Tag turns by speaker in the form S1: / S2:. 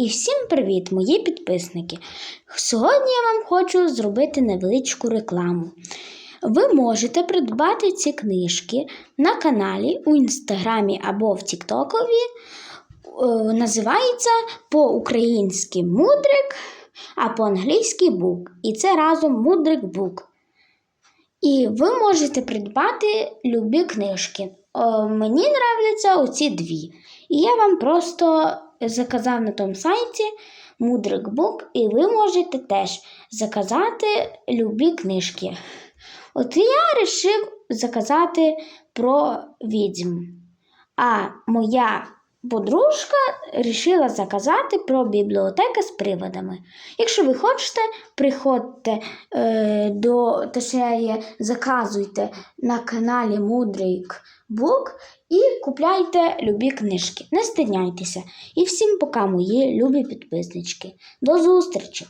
S1: І всім привіт, мої підписники! Сьогодні я вам хочу зробити невеличку рекламу. Ви можете придбати ці книжки на каналі у інстаграмі або в Тіктокові. Е, Називається по-українськи мудрик, а по-англійськи бук. І це разом мудрик бук. І ви можете придбати любі книжки. О, мені нравляться оці дві. І я вам просто заказав на тому сайті Мудрик Бук, і ви можете теж заказати любі книжки. От я вирішив заказати про відьм. А моя подружка рішила заказати про бібліотеки з приводами. Якщо ви хочете, приходьте е, до точніше, заказуйте на каналі Мудрик Бук і купляйте любі книжки. Не стидняйтеся. І всім пока, мої любі підписнички. До зустрічі!